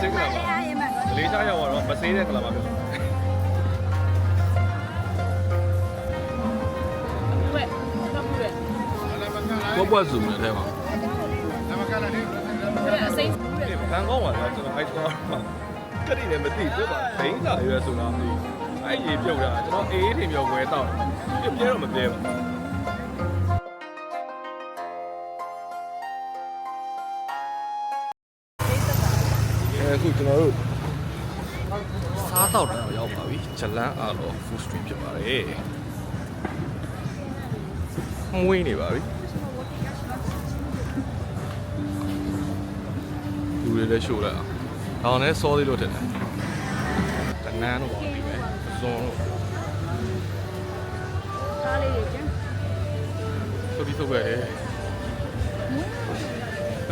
ဆေးကလာပါအားရမှာမလေးရှားရောက်တော့မဆေးတဲ့ကလာပါပြောဘယ်တော့ဘူးလဲဘောပွားစုံနေတဲ့မှာအစိမ်းဘန်ကောက်မှာကျွန်တော်အဲ့တော့ကတိလည်းမသိဘူးပါဘိန်းစာရွယ်ဆိုတာမသိဘူးအဲ့ရေပြုတ်တာကျွန်တော်အေးအေးထင်ပြောဝဲတော့ပြပြတော့မပြဲပါ တော်တို့စားတော့တော့ရောက်ပါပြီဂျလန်အားလို့ food street ဖြစ်ပါတယ်မွေးနေပါပြီလူတွေလည်းရှို့လိုက်အောင်ဒါနဲ့စောသေးလို့ထင်တယ်တနန်းတော့ပါပြီပဲဇွန်တော့ကားလေးတွေကျန်ဆိုပြီးဆိုပဲအဲ့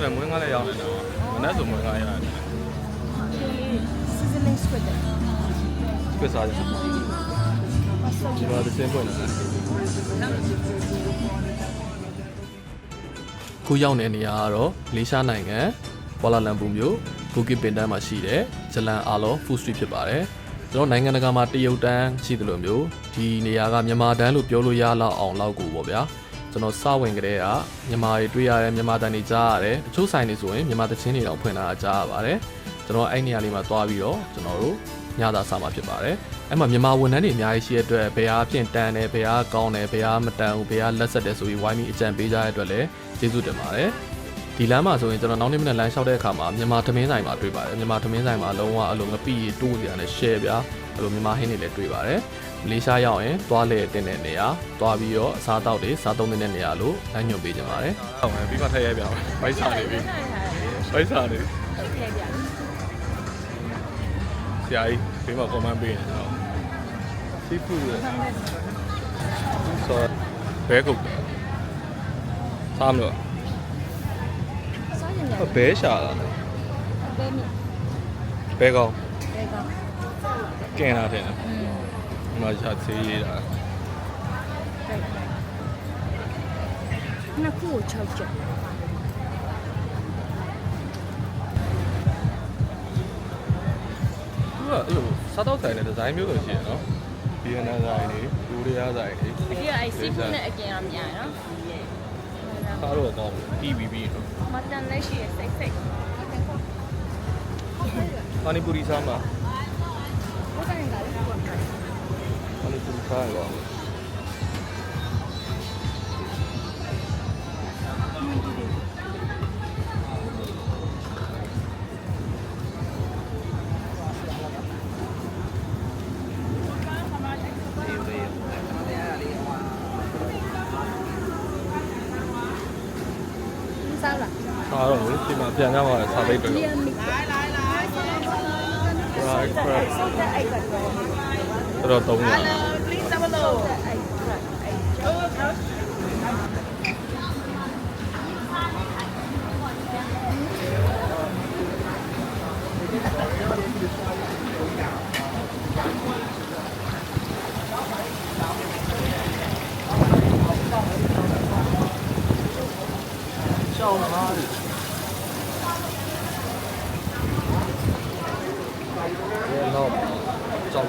ဒါမွေးငါလည်းရောက်နေတော့မနေ့ဆိုမွေးငါရတယ် sizzling squid ပြစ်စားကြဒီမှာတစ်စင်းပွင့်လာခုရောက်တဲ့နေရာကတော့လေးရှားနိုင်ငံကွာလာလမ်ပူမြို့ဘူကစ်ပင်တန်းမှာရှိတဲ့ဂျလန်အာလော food street ဖြစ်ပါတယ်ကျွန်တော်နိုင်ငံတကာမှာတရုတ်တန်းရှိတယ်လို့မျိုးဒီနေရာကမြန်မာတန်းလို့ပြောလို့ရလောက်အောင်လောက်ကိုပေါ့ဗျာကျွန်တော်စဝင်ကြတဲ့ကမြန်မာတွေတွေ့ရတယ်မြန်မာတန်းတွေကြားရတယ်တချို့ဆိုင်တွေဆိုရင်မြန်မာတချင်းတွေတော့ဖွင့်လာတာကြားရပါတယ် ကျွန်တော်အဲ့နေရာလေးမှာသွားပြီးတော့ကျွန်တော်တို့ညသာစားမှာဖြစ်ပါတယ်အဲ့မှာမြန်မာဝန်ထမ်းတွေအများကြီးရှိတဲ့အတွက်ဘယ်ဟာဖြင့်တန်တယ်ဘယ်ဟာကောင်းတယ်ဘယ်ဟာမတန်ဘူးဘယ်ဟာလက်ဆက်တယ်ဆိုပြီးဝိုင်းပြီးအကြံပေးကြတဲ့အတွက်လည်းကျေးဇူးတင်ပါတယ်ဒီလမ်းမှာဆိုရင်ကျွန်တော်နောက်နေ့မနေ့လမ်းလျှောက်တဲ့အခါမှာမြန်မာသမင်းဆိုင်မှာတွေ့ပါတယ်မြန်မာသမင်းဆိုင်မှာလုံးဝအလိုငပိရီတိုးစရာနဲ့ share ပြအလိုမြန်မာဟင်းတွေလည်းတွေ့ပါတယ်မလေးရှားရောက်ရင်သွားလေတင်တဲ့နေရာသွားပြီးတော့အစားအသောက်တွေစားသုံးတဲ့နေရာလို့လမ်းညွှန်ပေးကြပါတယ်ဟုတ်မယ်ပြီးမှထည့်ရပြအောင်ဗိုက်စားနေပြီဗိုက်စားနေဟုတ်ကဲ့ဗျာ ဆရာကြီးဘေးမှာ comment ပေးနေတော့စီဖူးရဲ့ဆိုဘဲကုတ်စားမလို့စားရင်လည်းဘဲရှာလာဘယ်မြဘဲကောင်းဘယ်ကောင်ကင်လာတယ်อืมဒီမှာရှာသေးရတာနှစ်ခုကို6ချက် ကအဲ့လိုစားတော့ဆိုင်တဲ့ဒီဇိုင်းမျိုးတွေရှိရနော်ဗီယက်နမ်ဆိုင်တွေလူရီးယားဆိုင်တွေအကြီးကအဲ့စီဖူးနဲ့အကင်အောင်မြန်နော်စားတော့ကောင်းတယ် PBB တော့မတန်လည်းရှိရစိတ်စိတ်ပါနီပူရီစားမှာဘုရားရင်ကလည်းကိုယ်ကပါနီပူရီစားရော ဒီမှာပြန်ကြမှာစားသိပ်တယ်ဒီအမီ right crab ဆောက်တဲ့အိတ်ကတော့တော်တော်300 please double low အိတ်ကအိတ် ရဲ့တော့ကြောက်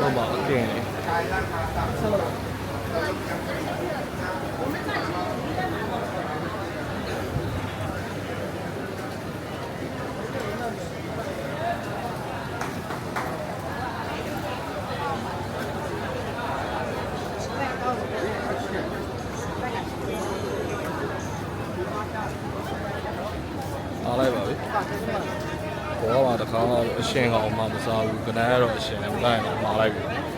တော့ပါအက င်းလေအားလိုက်ပါပြီဘောပါတခါတော့အရှင်ကောင်မှမစားဘူးကနန်းကတော့အရှင်လည်းမလိုက်တော့မှားလိုက်ပြီ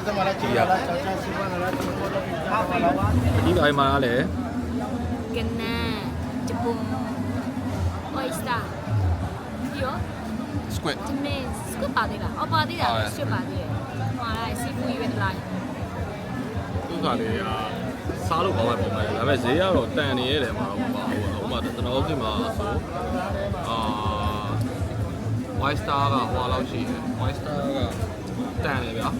ဒီရဒီတိုင်းမှာလည်းကနန်းဂျပန် oyster ပြီးတော့ squid ဒီမင်းစကူပါသေးလားအော်ပါသေးတာဟုတ်ရဲ့ဆွတ်ပါသေးတယ်ဟိုအဲ့စီဖူးရွေးတလားသူကလေစားလို့ကောင်းမှပုံမှန်ဒါပေမဲ့ဈေးကတော့တန်နေရတယ်မှာတော့ပါဘူးဟိုမှာကျွန်တော်တို့ဒီမှာဆိုအာ white star ကဟိုလောက်ရှိတယ် white star ကတန်တယ်ဗျာ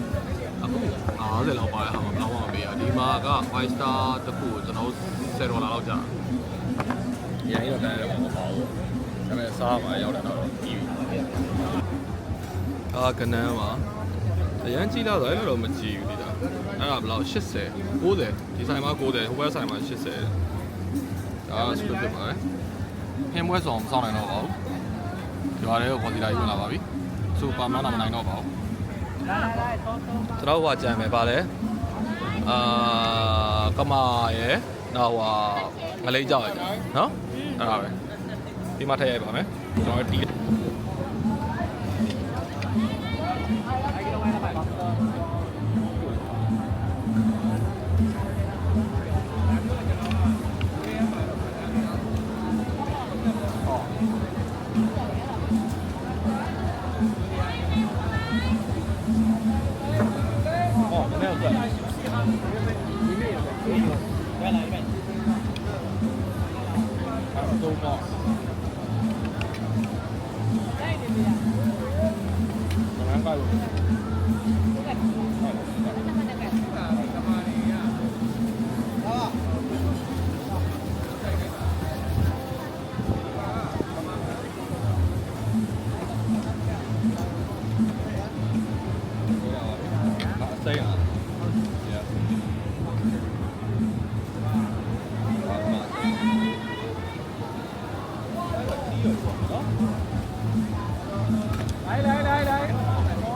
အခု50လောက်ပါတဲ့ဟာမှာဘာမှမပေးရဒီမှာက white star တစ်ခုကိုကျွန်တော်10ဒေါ်လာလောက်ကြာဒီရန်ရောတန်းရတယ်ပေါ့မပေါ့ဘူးဒါပေမဲ့စားမှာရောက်တယ်တော့ကြီးပြီအာကနန်းပါအရန်ကြီးလာတော့အဲ့လိုတော့မကြည့်ဘူးဒီလားအဲ့ဒါဘယ်လောက်80 90ဒီဆိုင်မှာ90ဟိုဘက်ဆိုင်မှာ80ဒါစပစ်ဖြစ်ပါတယ်ဟင်းပွဲဆောင်မဆောင်နိုင်တော့ပါဘူးကျွားတဲ့ကိုခေါ်စီလာကြီးဝင်လာပါပြီစူပါမန်နာမနိုင်တော့ပါဘူး ကျွန်တော်ဟိုကကြံမယ်ပါလေအာကမာရယ်နောက်ဟာငလေးကြောက်ရယ်နော်အဲ့ဒါပဲဒီမှာထည့်ရိုက်ပါမယ်ကျွန်တော်တီး đấy đấy đấy đấy.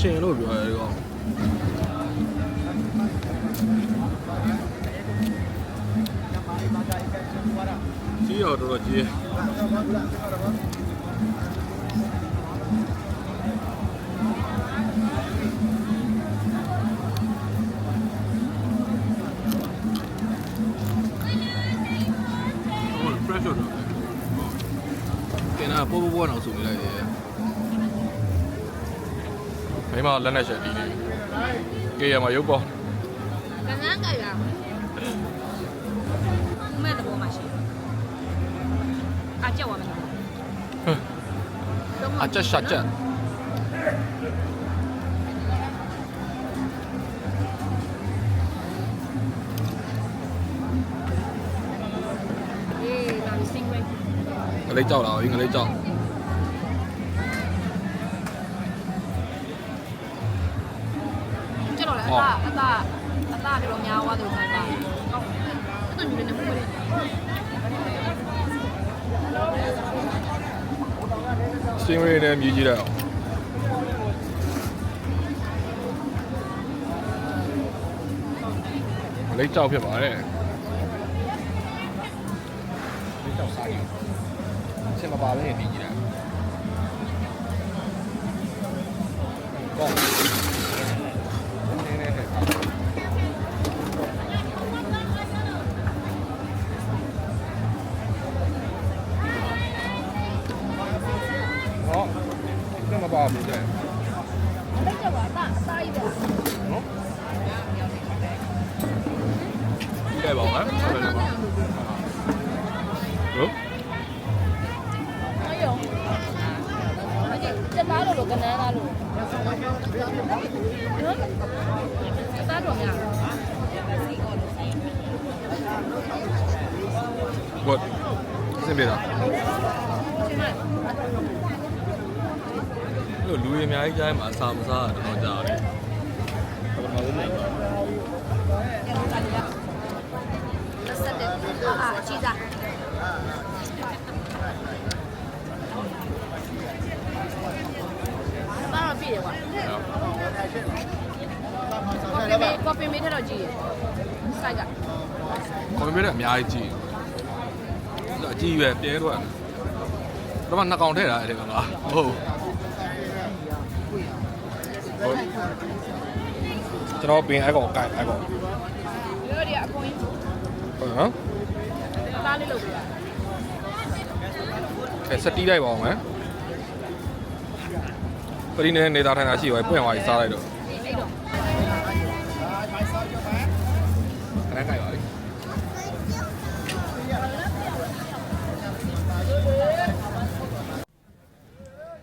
ရှင်လို့ပြောရဲကောကြီးရောတော်တော်ကြီးဟုတ် fresh တော့တင်တာပို့ပို့ပို့အောင်ဆိုနေလိုက်တယ် မိမလက်နဲ့ချက်တီးနေကေရမှာရုပ်ပေါ်ကနန်းကြိုက်တာမဲ့တဘောမှရှိအကြောက်ရမယ်အချက်ရှာချက်အေးဒါစင်ဝဲငလေးကြောက်လာပြီငလေးကြောက် အသားတော်တော်များသွားတယ်ခံစားတယ်ဟုတ်အဲ့ဒါမျိုးလည်းမဟုတ်ဘူးစင်ရီနဲ့မြည်ကြည့်လိုက်အောင်ငလေးကြောက်ဖြစ်ပါတယ်လေးကြောက်စားရင်စင်မပါဘဲနေကြည့်လိုက်ကော ပါဘူးတဲ့။အဲ့ကျပါအသာအသာကြီးပဲ။နော်။ကြည့်ပါဦးဟမ်ဟုတ်တယ်ဟုတ်မယုံမကြည့်ကျသားလို့ကနန်းသားလို့နော်ကျသားတော်များ What? စင်ပြေတာ အဲ့လိုလူတွေအများကြီးကြားထဲမှာအစာမစားတာတော်တော်ကြာတယ်ပထမဆုံးလိုက်ပါဆက်တယ်အာချီစားဘာလို့ပြည်ရကွာကော်ဖီမေးကော်ဖီမေးထက်တော့ကြီးရဆိုင်ကကွန်ပျူတာအများကြီးကြည့်တယ်အကြည့်ရွယ်ပြဲထွက်တယ်တော့မှနှစ်ကောင်ထည့်တာအဲ့ဒီကောင်ကဟုတ် ကျွန်တော်ပင်အဲ့ကောင်ကိုင်အဲ့ကောင်ရောဒီအကွင်းဟုတ်နော်သားလေးလုပ်ပြရကဲစတီးလိုက်ပါအောင်မယ်ပရိနေနေသားထိုင်တာရှိပါပွင့်သွားပြီးစားလိုက်တော့အဲ့တော့ခဏခိုင်ပါလိ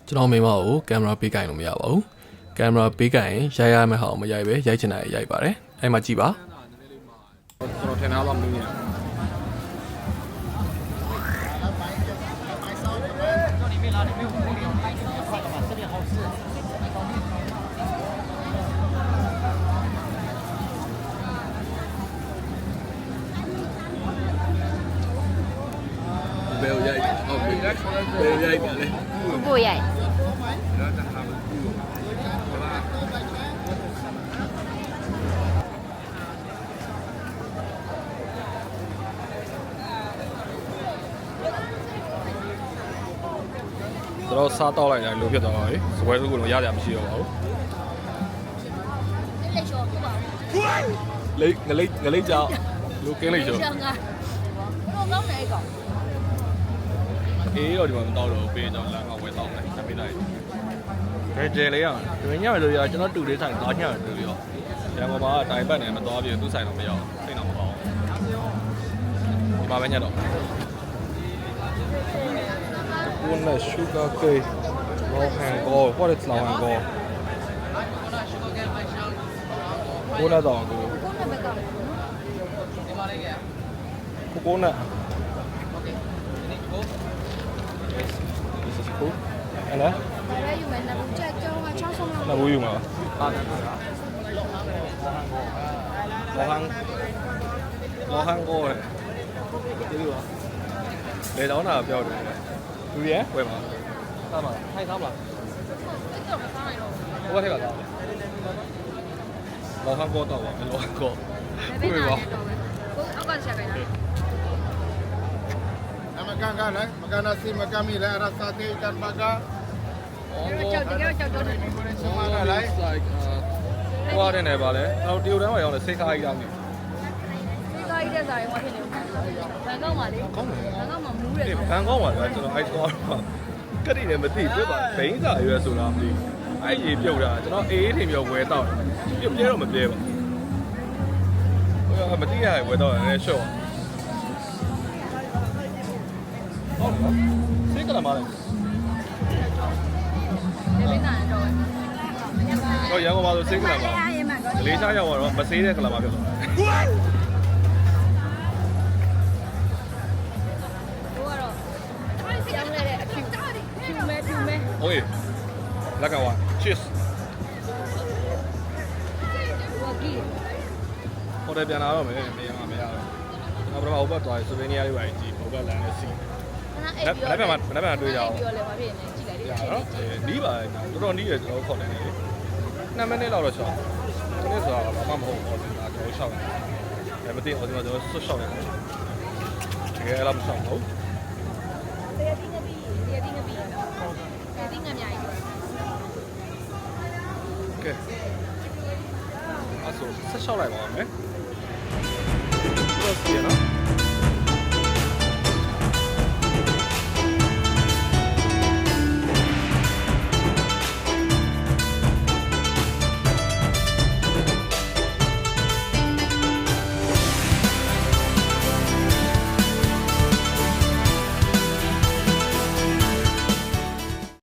ကျွန်တော်မိမကိုကင်မရာပေးကင်လို့မရပါဘူး ကင်မရာပေးကင်ရင်ရိုက်ရမယ့်ဟာကိုမရိုက်ပဲရိုက်ချင်တာရိုက်ပါတယ်အဲ့မှာကြည့်ပါကျွန်တော်ထင်တာတော့မင်းနေဘယ်ကိုရိုက်ဟုတ်ပြီဘယ်ကိုရိုက်ပါလဲကိုရိုက် ကျွန်တော်စားတော့လိုက်တယ်လို့ဖြစ်သွားပါပြီစပွဲစုကတော့ရကြမရှိတော့ပါဘူးလက်ချောပြပါလိတ်ငလိတ်ငလိတ်ကြောက်လူကင်းလိတ်ကျော်ရှောင်းကတော့ကောင်းတယ်ကောင်အေးတော့ဒီမှာမတော့တော့ပေးတော့လမ်းကဝယ်တော့တယ်ဆက်ပေးလိုက်ဒဲဒဲလေးရဒီညရလို့ရကျွန်တော်တူလေးဆိုင်တော့ညရတူရောရန်ကုန်မှာတိုင်ပတ်နေမတော်ပြသူ့ဆိုင်တော့မရောက်စိတ်တော့မပေါ့ဒီမှာပဲညတော့ ကိုနဲ့ sugar cake လောဟန်ကို what is လောဟန်ကိုကိုနဲ့တော့ကိုကိုနဲ့ဘက်ကကိုကိုနဲ့ This is cool. အဲ့နော်ဒါလည်းယူမယ်န လူရဲဝယ်ပါစားပါထိုင်စားပါလားဟိုဘက်ထဲကစားလောဟန်ကောတော့ပါလောဟန်ကောဟုတ်ပြီပါအောက်ကဆက်ခိုင်းလားအမကန်ကလည်းမကန်နာစီမကန်မီလည်းအရသာတေးတန်ပါကကျောက်တကယ်ကျောက်တော့နေကိုလည်းဆောင်းလာလိုက်ဟိုအရင်နေပါလေတော့တရုတ်တန်းမှာရောက်နေစိတ်ခါးကြီးတောင်းနေ ဒီကားကြီးတဲ့စားရင်မဖြစ်နေဘူးဘန်ကောက်မှာလေ။ကောင်းတယ်ဘန်ကောက်မှာမူးတယ်ဒီဆိုဘန်ကောက်မှာလည်းကျွန်တော်အဲ့တော့ကတိလည်းမသိပြပါဘိန်းစာရွယ်ဆိုတာမသိအဲ့ရေပြုတ်တာကျွန်တော်အေးအေးထင်ပြောဝဲတော့ပြပြတော့မပြဲပါဟိုမသိရဝဲတော့လည်းရှော့ဟုတ်နော်စိတ်ကလာမလဲလေဘင်းကတော့တော့တော့ရန်ကုန်မှာဆိုစိတ်ကလာမမလေးရှားရောက်တော့မဆေးတဲ့ကလာမဖြစ်သွားတ ဖြူမဲဟုတ်ရေလက်ကဝါ cheers ဝကီဟိုတယ်ပြန်လာတော့မယ်မရမှာမရတော့ကျွန်တော်ပထမဟိုဘက်သွားဆိုဗီနီးယားလေးပါကြည့်ဟိုဘက်လမ်းနဲ့စီခဏအိပ်ပြီးလက်လက်ပြန်မှာလက်ပြန်မှာတွေ့ကြအောင်ပြီးတော့လည်းမဖြစ်နေကြည့်လိုက်ရနော်အဲနီးပါတော်တော်နီးရကျွန်တော်ခေါ်တယ်လေ2မိနစ်လောက်တော့ရှောင်းဒီနေ့ဆိုတာဘာမှမဟုတ်ဘူးကျွန်တော်ရှောင်းတယ်မသိအောင်ကျွန်တော်ဆွတ်ရှောင်းတယ်တကယ်လားမရှောင်းဘူး ကဲအဆောဆက်လျှောက်လိုက်ပါမယ်။ဟုတ်ပြီနော်။